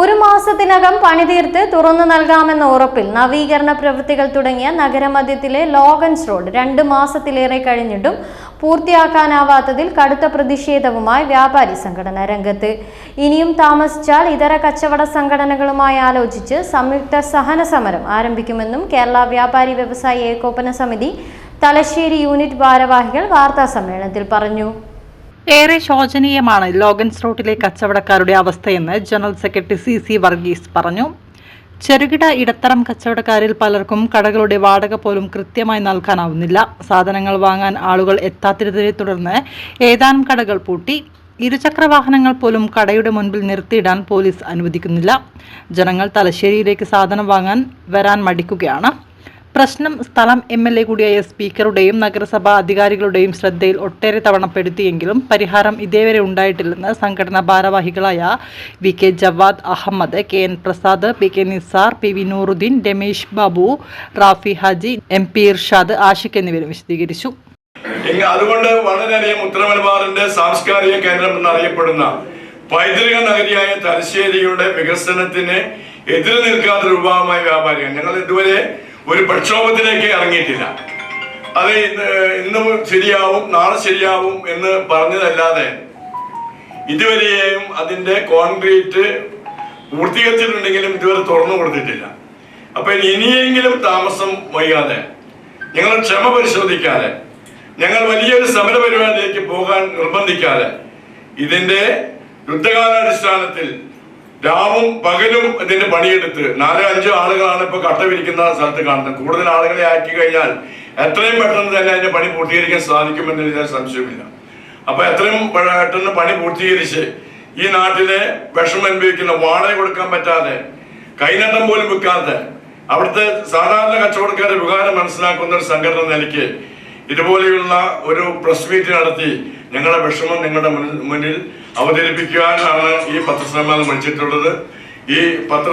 ഒരു മാസത്തിനകം പണിതീർത്ത് തുറന്നു നൽകാമെന്ന ഉറപ്പിൽ നവീകരണ പ്രവൃത്തികൾ തുടങ്ങിയ നഗരമധ്യത്തിലെ ലോഗൻസ് റോഡ് രണ്ട് മാസത്തിലേറെ കഴിഞ്ഞിട്ടും പൂർത്തിയാക്കാനാവാത്തതിൽ കടുത്ത പ്രതിഷേധവുമായി വ്യാപാരി സംഘടന രംഗത്ത്. ഇനിയും താമസിച്ചാൽ ഇതര കച്ചവട സംഘടനകളുമായി ആലോചിച്ച് സംയുക്ത സഹന സമരം ആരംഭിക്കുമെന്നും കേരള വ്യാപാരി വ്യവസായി ഏകോപന സമിതി തലശ്ശേരി യൂണിറ്റ് ഭാരവാഹികൾ വാർത്താ സമ്മേളനത്തിൽ പറഞ്ഞു. ഏറെ ശോചനീയമാണ് ലോഗൻസ് റോട്ടിലെ കച്ചവടക്കാരുടെ അവസ്ഥയെന്ന് general secretary C C Varghese പറഞ്ഞു. ചെറുകിട ഇടത്തരം കച്ചവടക്കാരിൽ പലർക്കും കടകളുടെ വാടക പോലും കൃത്യമായി നൽകാനാവുന്നില്ല. സാധനങ്ങൾ വാങ്ങാൻ ആളുകൾ എത്താത്തതിനെ തുടർന്ന് ഏതാനും കടകൾ പൂട്ടി. ഇരുചക്ര വാഹനങ്ങൾ പോലും കടയുടെ മുൻപിൽ നിർത്തിയിടാൻ പോലീസ് അനുവദിക്കുന്നില്ല. ജനങ്ങൾ തലശ്ശേരിയിലേക്ക് സാധനം വാങ്ങാൻ വരാൻ മടിക്കുകയാണ്. പ്രശ്നം സ്ഥലം എം എൽ എ കൂടിയായ സ്പീക്കറുടെയും നഗരസഭാ അധികാരികളുടെയും ശ്രദ്ധയിൽ ഒട്ടേറെ തവണ പെടുത്തിയെങ്കിലും പരിഹാരം ഇതേവരെ ഉണ്ടായിട്ടില്ലെന്ന് സംഘടനാ ഭാരവാഹികളായ V K Jawad Ahmed K N Prasad P K Nisar P V Nooruddin Ramesh Babu Rafi Haji M P Irshad Ashiq എന്നിവരും വിശദീകരിച്ചു. അതുകൊണ്ട് വളരെയധികം ഉത്തരമലബാറിന്റെ സാംസ്കാരിക കേന്ദ്രം എന്നറിയപ്പെടുന്ന പൈതൃക നഗരിയായ തലശ്ശേരിയുടെ വികസനത്തിന് എതിര് നിൽക്കാത്ത രൂപമായ വ്യാപാരികൾ ഞങ്ങൾ ഇതുവരെ ഒരു പ്രക്ഷോഭത്തിലേക്ക് ഇറങ്ങിയിട്ടില്ല. അത് ഇന്ന് ശരിയാവും നാളെ ശരിയാവും എന്ന് പറഞ്ഞതല്ലാതെ ഇതുവരെയും അതിന്റെ കോൺക്രീറ്റ് പൂർത്തീകരിച്ചിട്ടുണ്ടെങ്കിലും ഇതുവരെ തുറന്നു കൊടുത്തിട്ടില്ല. അപ്പൊ ഇനിയെങ്കിലും താമസം വൈകാതെ ഞങ്ങൾ ക്ഷമ പരിശോധിക്കാതെ ഞങ്ങൾ വലിയൊരു സമര പരിപാടിയിലേക്ക് പോകാൻ നിർബന്ധിക്കാതെ ഇതിന്റെ യുദ്ധകാലാടിസ്ഥാനത്തിൽ രാവും പകലും ഇതിന്റെ പണിയെടുത്ത്. നാലോ അഞ്ചോ ആളുകളാണ് ഇപ്പൊ കട്ട വിരിക്കുന്ന സ്ഥലത്ത് കാണുന്നത്. കൂടുതൽ ആളുകളെ ആക്കി കഴിഞ്ഞാൽ എത്രയും പെട്ടെന്ന് തന്നെ അതിന്റെ പണി പൂർത്തീകരിക്കാൻ സാധിക്കുമെന്ന് ഞാൻ സംശയമില്ല. അപ്പൊ എത്രയും പെട്ടെന്ന് പണി പൂർത്തീകരിച്ച് ഈ നാട്ടിലെ വിഷമം അനുഭവിക്കുന്ന വാടക കൊടുക്കാൻ പറ്റാതെ കൈനട്ടം പോലും വിൽക്കാതെ അവിടുത്തെ സാധാരണ കച്ചവടക്കാരുടെ വികാരം മനസ്സിലാക്കുന്ന ഒരു സംഘടന നിലയ്ക്ക് ഇതുപോലെയുള്ള ഒരു പ്രസ് മീറ്റ് നടത്തി ഞങ്ങളുടെ വിഷമം നിങ്ങളുടെ മുന്നിൽ അവതരിപ്പിക്കുവാനാണ് ഈ പത്രസമ്മേളനം വിളിച്ചിട്ടുള്ളത്. ഈ പത്ര